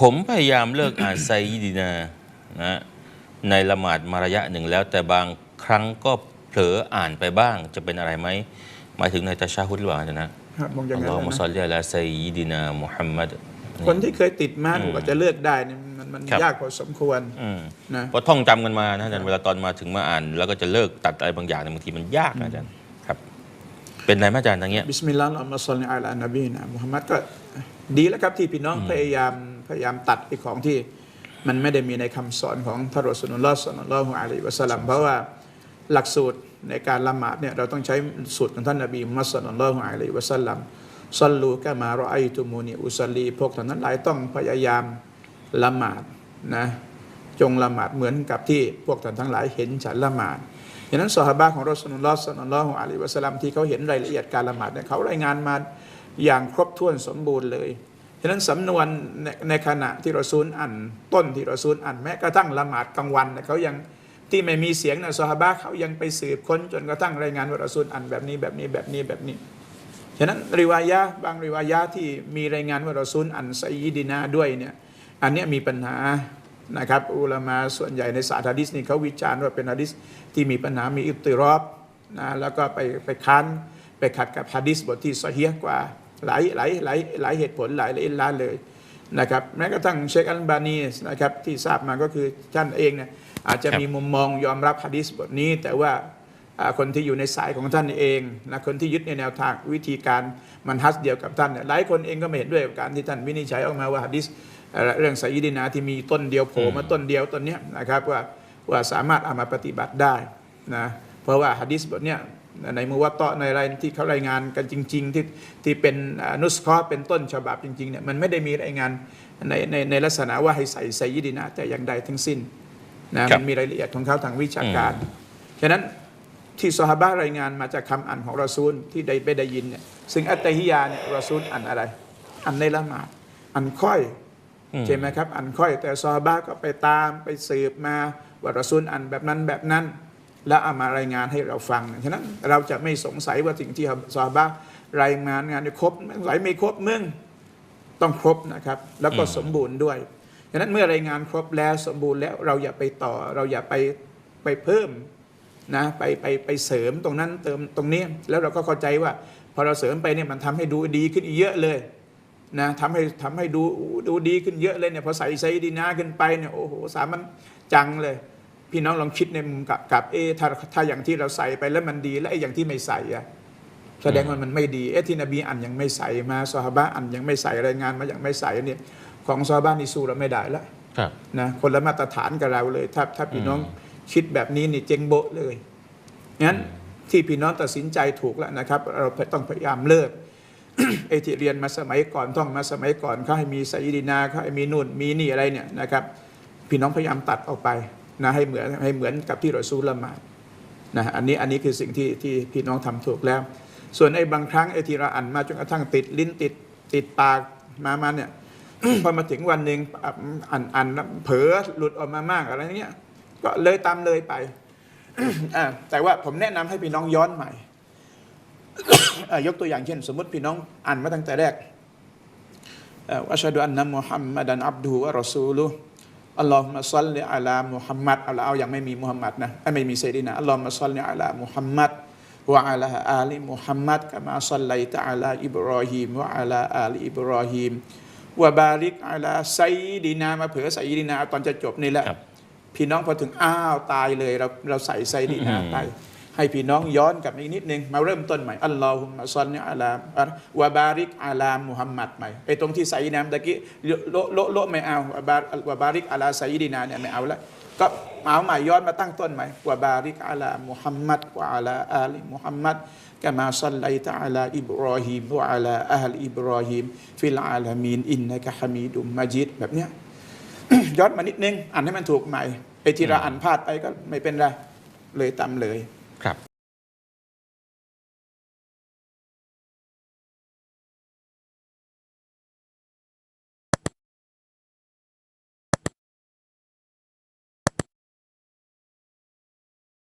ผมพยายามเลิกอ่านไซยิดีนานะในละหมาดมาระยะหนึ่งแล้ว แต่บางครั้งก็เผลออ่านไปบ้าง จะเป็นอะไรไหมหมายถึงในตะชาฮุดหรือเปล่าอาจารย์นะครับมองอย่างอัลนั้ลนอฮฺมุนะสลิลาไซยิดีนามุฮัมมัดคนที่เคยติดมากกว่าจะเลิกได้เนี่ยมันมันครับยากพอสมควรอืมนะเพราะท่องจำกันมานะอาจารย์เวลาตอนมาถึงมาอ่าน แล้วก็จะเลิกตัดอะไรบางอย่างเนี่ยบางทีมันยากนะอาจารย์ครับ เป็นไรไหมอาจารย์ทางเงี้ยบิสมิลลาห์อัลลอฮุมะศ็อลลิอะลานบีนะมุฮัมมัดก็ดีแล้วครับที่พี่น้องพยายาม พยายามตัดไอ้ของที่มันไม่ได้มีในคำสอนของท่านรสูลุลลอฮ์ศ็อลลัลอฮุอะลัยฮิวะสัลลัมเพราะว่าหลักสูตรในการละหมาดเนี่ยเราต้องใช้สูตรของท่านนบีมุฮัมมัดศ็อลลัลอฮุอะลัยฮิวะสัลลัมซัลลูกะมารอไอตุมูนีอุซัลลีพวกท่านนั้นหลายต้องพยายามละหมาดนะจงละหมาดเหมือนกับที่พวกท่านทั้งหลายเห็นฉันละหมาดฉะนั้นซอฮาบะของรอสูลุลลอฮ์สัลลัลลอฮุอะลัยฮิวะสัลลัมที่เขาเห็นรายละเอียดการละหมาดเนี่ยเขารายงานมาอย่างครบถ้วนสมบูรณ์เลย ฉะนั้นสำนวนในในขณะที่เรอซูลอ่านต้นที่เรอซูลอ่านแม้กระทั่งละหมาดกลางวันเนี่ยเขายังที่ไม่มีเสียงนะซอฮาบะเขายังไปสืบค้นจนกระทั่งรายงานว่าเรอซูลอ่านแบบนี้แบบนี้แบบนี้แบบนี้ฉะนั้นริวายะบางริวายะที่มีรายงานว่าเรอซูลอันไซยิดินาด้วยเนี่ยอันนี้มีปัญหานะครับอุลามาส่วนใหญ่ในศาสตร์ฮะดิษนี่เขาวิจารณ์ว่าเป็นฮะดิษที่มีปัญหามีอิบติรอบนะแล้วก็ไปไปค้านไปขัดกับฮะดิษบทที่ซอฮีกว่า หลายหลายหลายหลายเหตุผลหลายหลายอิลลาเลยนะครับแม้กระทั่งเชคอัลบานีนะครับที่ทราบมาก็คือท่านเองเนี่ยอาจจะครับมีมุมมองยอมรับฮะดิษบทนี้ แต่ว่าอ่าคนที่อยู่ในสายของท่านเองนะคนที่ยึดในแนวทางวิธีการมันฮัสเดียวกับท่านเนี่ยหลายคนเองก็ไม่เห็นด้วยกับการที่ท่านวินิจฉัยออกมาว่าฮะดิษเอ่อเรื่องไซยิดินาที่มีต้นเดียวโผล่มาต้นเดียวต้นเนี้ยนะครับว่าว่าสามารถเอามาปฏิบัติได้นะเพราะว่าฮะดิษบทเนี้ย ในมุวัตเตาะในอะไรที่เขารายงานกันจริง ๆ ที่ที่เป็นอ่านุสคอเป็นต้นฉบับจริงๆเนี่ยมันไม่ได้มีรายงานในในในลักษณะว่าให้ใส่ไซยิดินาแต่อย่างใดทั้งสิ้นนะครับมันมีรายละเอียดของเขาทางวิชาการ ฉะนั้นที่ซอฮาบะห์รายงานมาจากคำอ่านของรอซูลที่ได้ไปได้ยินเนี่ยซึ่งอัตตะฮิยาเนี่ยรอซูลอ่านอะไรอ่านในละหมาดอ่านค่อยอืมใช่ไหมครับอ่านค่อย แต่ซอฮาบะห์ก็ไปตามไปสืบมาว่ารอซูลอ่านแบบนั้นแบบนั้น แล้วเอามารายงานให้เราฟัง ฉะนั้นเราจะไม่สงสัยว่าสิ่งที่ซอฮาบะรายงานงานเนี่ยครบไหลไม่ครบมึงต้องครบนะครับ แล้วก็สมบูรณ์ด้วยฉะนั้นเมื่อรายงานครบแล้วสมบูรณ์แล้วเราอย่าไปต่อเราอย่าไปไปเพิ่มนะไปไปไปเสริมตรงนั้นเติมตรงนี้ แล้วเราก็เข้าใจว่า พอเราเสริมไปเนี่ยมันทำให้ดูดีขึ้นอีกเยอะเลยนะทำให้ทำให้ดูดูดีขึ้นเยอะเลยเนี่ยพอใส่ไซดีนาขึ้นไปเนี่ยโอ้โหสามันจังเลย พี่น้องลองคิดในมุมกับกับเอะถ้าถ้าอย่างที่เราใส่ไปแล้วมันดี แล้วไอ้อย่างที่ไม่ใส่อะแสดงว่ามันไม่ดีเอะที่นบีอันยังไม่ใส่มาซอฮาบะอันยังไม่ใส่รายงานมาอย่างไม่ใส่เนี่ยของซอฮาบะนี่สู้เราไม่ได้ละครับนะคนละมาตรฐานกับเราเลย ถ้าถ้าพี่น้องคิดแบบนี้นี่เจ๊งโบะเลยงั้นที่พี่น้องตัดสินใจถูกแล้วนะครับ เราต้องพยายามเลิกไอ้ที่เรียนมาสมัยก่อนท่องมาสมัยก่อนเขาให้มีไซดีนาเขาให้มีนู่นมีนี่อะไรเนี่ยนะครับ พี่น้องพยายามตัดออกไป นะให้เหมือนให้เหมือนกับที่เรอซูลละหมาดนะอันนี้อันนี้คือสิ่งที่ที่พี่น้องทำถูกแล้ว ส่วนไอ้บางครั้งไอ้ที่เราอ่านมาจนกระทั่งติดลิ้นติดติดปากมามาเนี่ยพอมาถึงวันหนึ่งอ่านอ่านแล้วเผลอหลุดออกมามากอะไรเงี้ยก็เลยตามเลยไปแต่ว่าผมแนะนำให้พี่น้องย้อนใหม่ยกตัวอย่างเช่น สมมติพี่น้องอ่านมาตั้งแต่แรกอัชฮะดุอันนะมุฮัมมัดันอับดุฮ์วะรอซูลุ อัลลอฮุมะซัลลิอะลามุฮัมมัดเอาละเอาอย่างไม่มีมุฮัมมัดนะเอ้ยไม่มีเซดีนะอัลลอฮุมะซัลลิอะลามุฮัมมัดวะอะลาอาลีมุฮัมมัดกะมาซัลลัยตะอะลาอิบรอฮีมวะอะลาอาลีอิบรอฮีมวะบาริกอะลาไซดีนามาเผลอไซดีนาตอนจะจบนี่แหละครับพี่น้องพอถึงอ้าวตายเลยเราเราใส่ไซดีนาอืมไป ให้พี่น้องย้อนกลับมาอีกนิดนึง มาเริ่มต้นใหม่ อัลลอฮุมะซัลลิอะลาวะบาริกอะลามุฮัมมัดใหม่ไอ้ตรงที่ไซดีนาตะกี้โละโลโละไม่เอาวะบาวะบาริกอะลาไซดีนาเนี่ยไม่เอาละก็เอาใหม่ย้อนมาตั้งต้นใหม่วะบาริกอะลามุฮัมมัดวะอะลาอาลีมุฮัมมัดกะมาซัลลัยตะอะลาอิบรอฮีมวะอะลาอาลอิบรอฮีมฟิลอาลามีนอินนะกะฮะมีดุมมัจิดแบบเนี้ยย้อนมานิดนึง อ่านให้มันถูกใหม่ไอ้ที่เราอ่านพลาดไปก็ไม่เป็นไรเลยตามเลย ครับ